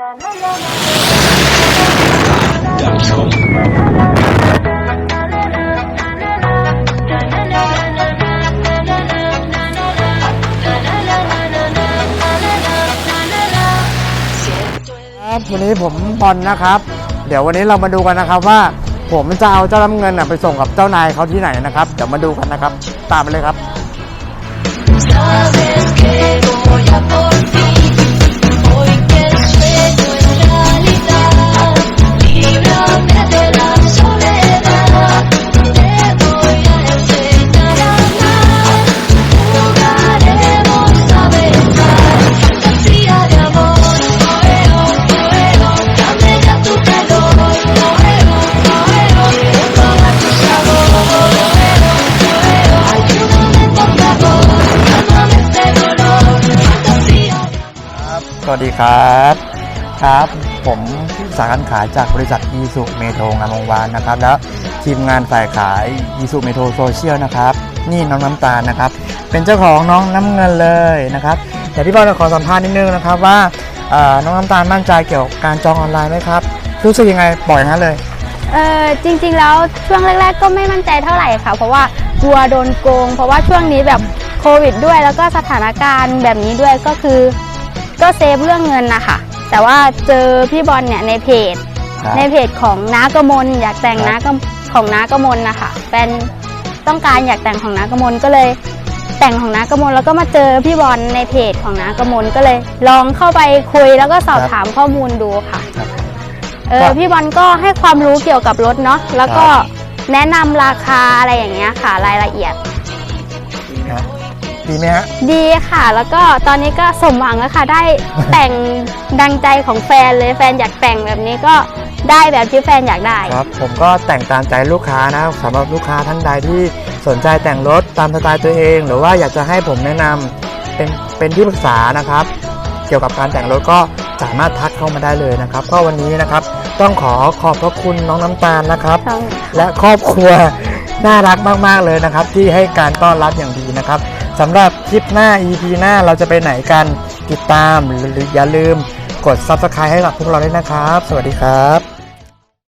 ครับวันนี้ผมบอลนะครับ เดี๋ยววันนี้เรามาดูกันนะครับว่า ผมจะเอาเจ้าน้ำเงินน่ะไปส่งกับเจ้านายเขาที่ไหนนะครับเดี๋ยวมาดูกันนะครับ ตามไปเลยครับ Sabes que voy a por ti. วัสดีครับครับ ผมที่สาขาขายจากบริษัทยีสุเมโทงามวงวานนะครับ แล้วทีมงานฝ่ายขายยีสุเมโทโซเชียลนะครับ นี่น้องน้ำตาลนะครับ เป็นเจ้าของน้องน้ำเงินเลยนะครับเดี๋ยวที่เราจะขอสัมภาษณ์นิดนึงนะครับว่าน้องน้ำตาลมั่นใจเกี่ยวกับการจองออนไลน์ไหมครับรู้สึกยังไงปล่อยงั้นเลยเออจริง ๆ แล้วช่วงแรก ๆ ก็ไม่มั่นใจเท่าไหร่ค่ะ เพราะว่ากลัวโดนโกง เพราะว่าช่วงนี้แบบโควิดด้วย แล้วก็สถานการณ์แบบนี้ด้วยก็คือ ก็เซฟเรื่องเงินนะคะแต่ว่าเจอพี่บอลเนี่ยในเพจ ครับ ในเพจของน้ากมลอยากแต่งครับน้ากมของน้ากมลนะคะแฟนต้องการอยากแต่งของน้ากมลก็เลย แต่งของน้ากมลแล้วก็มาเจอพี่บอลในเพจของน้ากมลก็เลย ลองเข้าไปคุยแล้วก็สอบถามข้อมูลดูค่ะครับเออครับพี่บอลก็ให้ความรู้เกี่ยวกับรถเนาะแล้วก็ครับ แนะนำราคาอะไรอย่างเงี้ยค่ะรายละเอียดครับ ดีไหมฮะ ดีค่ะ แล้วก็ตอนนี้ก็สมหวังแล้วค่ะ ได้แต่งดังใจของแฟนเลยแฟนอยากแต่งแบบนี้ก็ได้แบบที่แฟนอยากได้ ครับ ผมก็แต่งตามใจลูกค้านะสำหรับลูกค้าท่านใดที่สนใจแต่งรถตามสไตล์ตัวเอง หรือว่าอยากจะให้ผมแนะนำเป็นเป็นที่ปรึกษานะครับ เกี่ยวกับการแต่งรถก็สามารถทักเข้ามาได้เลยนะครับ ก็วันนี้นะครับต้องขอขอบพระคุณน้องน้ำตาลนะครับ และครอบครัว น่ารักมาก ๆ เลยนะครับ ที่ให้การต้อนรับอย่างดีนะครับ สำหรับคลิปหน้า EP หน้าเราจะไปไหนกันติดตามหรืออย่าลืมกด Subscribe ให้กับพวกเราด้วยนะครับ สวัสดีครับ